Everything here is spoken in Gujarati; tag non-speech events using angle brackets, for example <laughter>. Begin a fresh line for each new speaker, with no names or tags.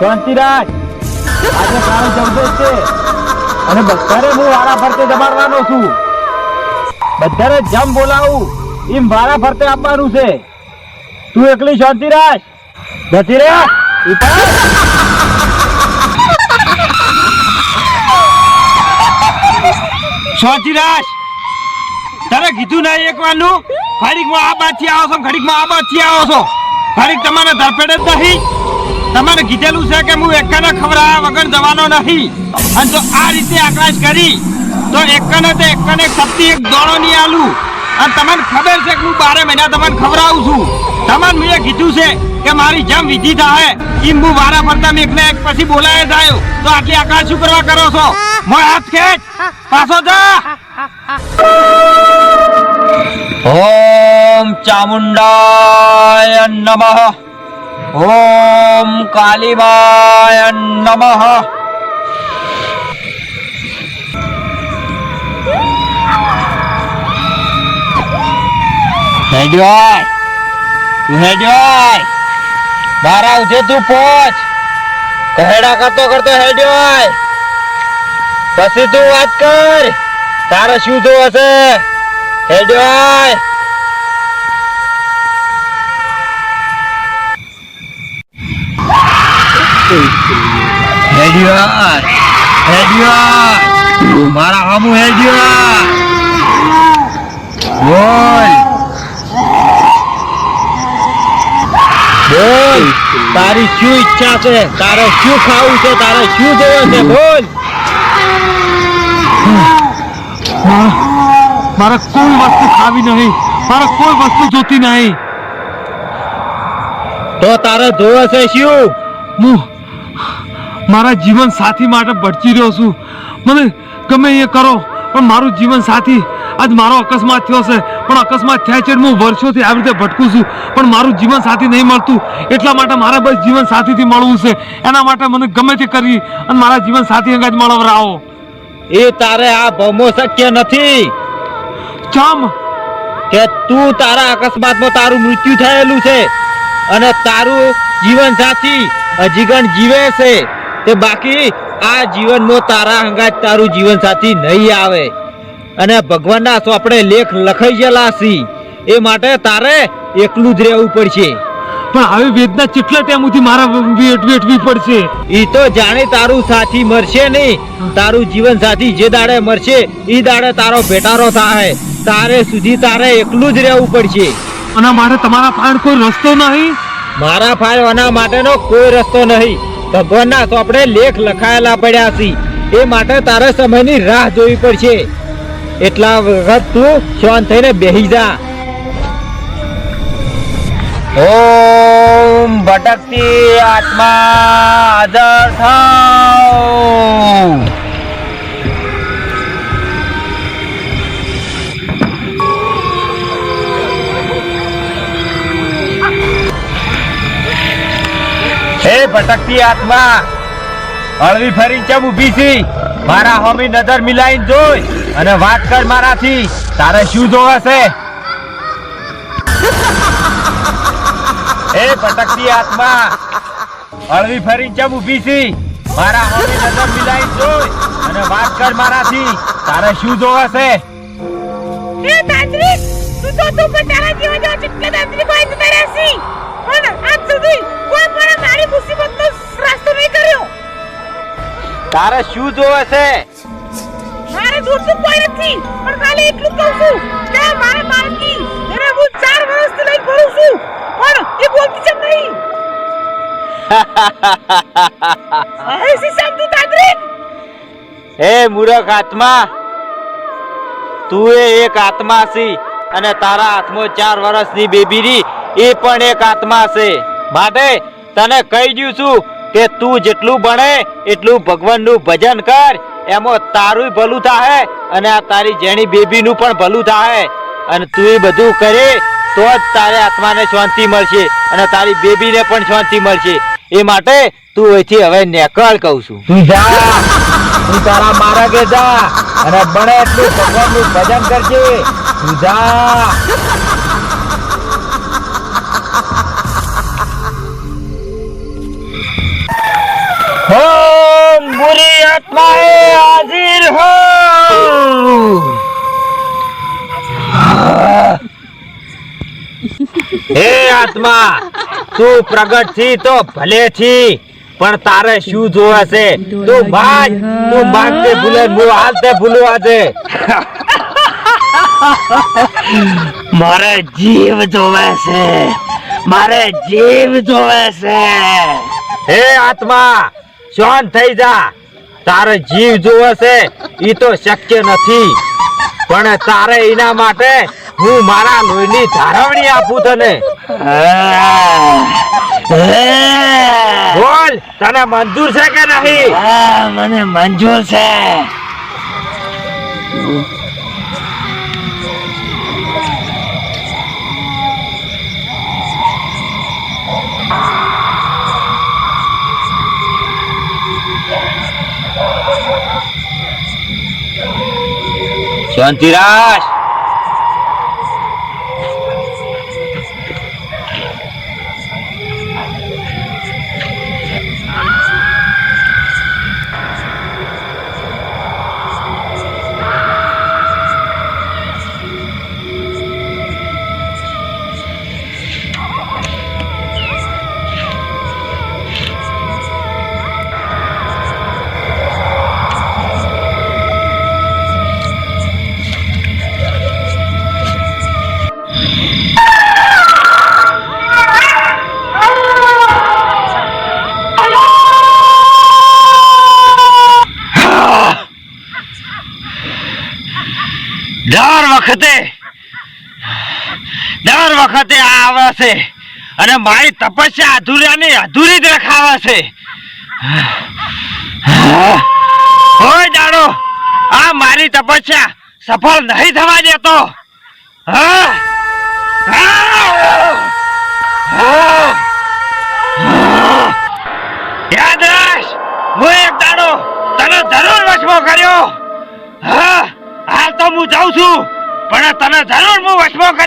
શાંતિરાજ આજે તારો જમદોસ છે. અને બધાને હું વારા ફરતે જમાડવાનો છું. બધાને જમ બોલાવું. એમ વારા ફરતે આપવાનું છે. તું એકલી શાંતિરાજ જતી રે. શાંતિરાજ તારે કીધું ના એક વારનું? ઘડીકમાં આ બાજથી આવો છો, ઘડીકમાં આ બાજથી આવો છો. ઘડીક તમારા ધરપેડે જ નહીં. તમારે કીધેલું છે કે હું એકને ખવડાવ્યા વગર જવાનો નહીં. અને જો આ રીતે આકાશ કરી, તો એકને તો એકને એક સપ્તી એક દોડો નહીં આલું. અને તમને ખબર છે કે હું બારે મહિના તમને ખવડાવું છું. તમને મેં કીધું છે કે મારી જેમ વિધિ થાય, એમ હું વારા ફરતા એકને એક પછી બોલાય થાય તો આટલી આકાશ શું કરવા કરો છો? મો હાથ ખેંચ. પાછો જા. ઓમ ચામુંડાય નમઃ. ઓમ કાલીમાય નમઃ હેડ્યોય તું હેડ્યોય બહાર આવજે તું પહોંચ કહેડા કરતો કરતો હેડ્યોય પછી તું વાત કર, તારે શું જોવે છે? હેડ્યોય મારા હામુ બોલ. બોલ. તારી શું ઈચ્છા છે? તારે શું ખાવું છે? તારે શું જોવે છે? બોલ.
મારે કોઈ વસ્તુ ખાવી નહીં. મારે કોઈ વસ્તુ જોતી નહીં.
તો તારે જોવે છે શું?
હું મારા જીવન સાથી માટે ભટકી રહ્યો છું. મને ગમે એ કરો પણ મારું જીવન સાથી આજ મારો અકસ્માત થયો છે. પણ અકસ્માત થયા છે હું વર્ષોથી આવી રીતે ભટકું છું. પણ મારું જીવન સાથી નહીં મળતું. એટલા માટે મારે બસ જીવન સાથીથી મળવું છે. એના માટે મને ગમે તે કરી અને મારા જીવન સાથી અંગાજ મળવરાવો.
એ તારે આ ભમો શક્ય નથી.
ચમ
કે તું તારા અકસ્માતમાં તારું મૃત્યુ થયેલું છે અને તારું જીવન સાથી અજીગણ જીવે છે. તે બાકી આ જીવનમાં તારા હંગાજ તારું જીવન સાથી નહીં આવે. અને ભગવાનના આપણે લેખ લખાઈ ગયેલા છી. એ માટે તારે એકલું જ રહેવું પડશે.
પણ આવી વેદના કેટલા સુધી મારા વેઠ વેઠવી પડશે?
એ તો જાણે તારું સાથી મરશે નહીં. તારું જીવન સાથી જે દાડે મરશે એ દાડે તારો ભેટારો થાય. તારે સુધી તારે એકલું જ રહેવું પડશે.
અને મારે તમારા પાસે કોઈ રસ્તો નહીં?
મારા આના માટેનો કોઈ રસ્તો નહીં. ભગવાનના આપણે લેખ લખાયેલા પડ્યા છે. એ માટે તારે સમયની રાહ જોવી પડશે. એટલા વખત તું શાંત થઈને બેહી જા. ઓમ ભટકતી આત્મા હાજર થાવ ભટકતી આત્મા. હળવી ફરી કેમ ઊભી છી મારા હોમી નજર મિલાઈને જોઈ અને વાત કર મારાથી. તારે શું જોવે છે? <laughs> હે ભટકતી આત્મા. હળવી ફરી કેમ ઊભી છી મારા હોમી નજર મિલાઈને જોઈ અને વાત કર મારાથી. તારે શું જોવે છે?
એ તાંત્રિક તું તો તું પણ તારા જીવન જેવા ચટકા તાંત્રિક હોય તું તારે હસી પણ આજ સુધી કોઈ પણ
તારે શું જોવે છે?
મારે દૂરથી કોઈ નથી પણ ખાલી એટલું કહું છું કે મારે માલકી એને હું ચાર વર્ષથી લઈ ફરું છું પણ એ બોલતી છે નહીં. <laughs> હવે સિસ્ટમ તું તાંત્રિક
હે મૂર્ખ આત્મા તું એ એક આત્મા છી અને તારા હાથમાં ચાર વર્ષની બેબી રી એ પણ એક આત્મા છે. માટે તને કહી દઉં છું કે તું જેટલું ભણે, એટલું ભગવાનનું ભજન કર. એમાં તારું ભલું થાય અને આ તારી જેણી બેબીનું પણ ભલું થાય અને તું એ બધું કરે તો જ તારે આત્માને શાંતિ મળશે અને તારી બેબીને પણ શાંતિ મળશે. એ માટે તું અહીંથી હવે નેકળ કહું છું. તું જા. તું તારા માર્ગે જા. અને બને એટલું ભગવાનનું ભજન કરજે. તું જા. આત્માએ હાજર હો. હે આત્મા, તું પ્રગટથી તો ભલે થી, પણ તારે શું જોવે છે? તું ભાગ, તું માંગતે ભૂલે, હું હાલતે ભૂલવા છે. મારે જીવ જોવે છે. મારે જીવ જોવે છે. હે આત્મા શાંત થઈ જા. તારે જીવ જોવે છે એ તો શક્ય નથી. પણ તારે એના માટે હું મારા લોહીની ધારવણી આપું તને. બોલ, તને મંજૂર છે કે નહીં? મને મંજૂર છે. શાંતિરાજ વખતે આવે છે. અને મારી તપસ્યા અધૂરાની અધૂરી જ રખાવે છે. મારી તપસ્યા સફળ નહીં થવા દેતો. હા. યાદ રાખ, હું એક દાડો તને જરૂર વશમો કર્યો. હા, હાલ તો હું જાઉં છું, પણ તને જરૂર હું વસમો કર્યો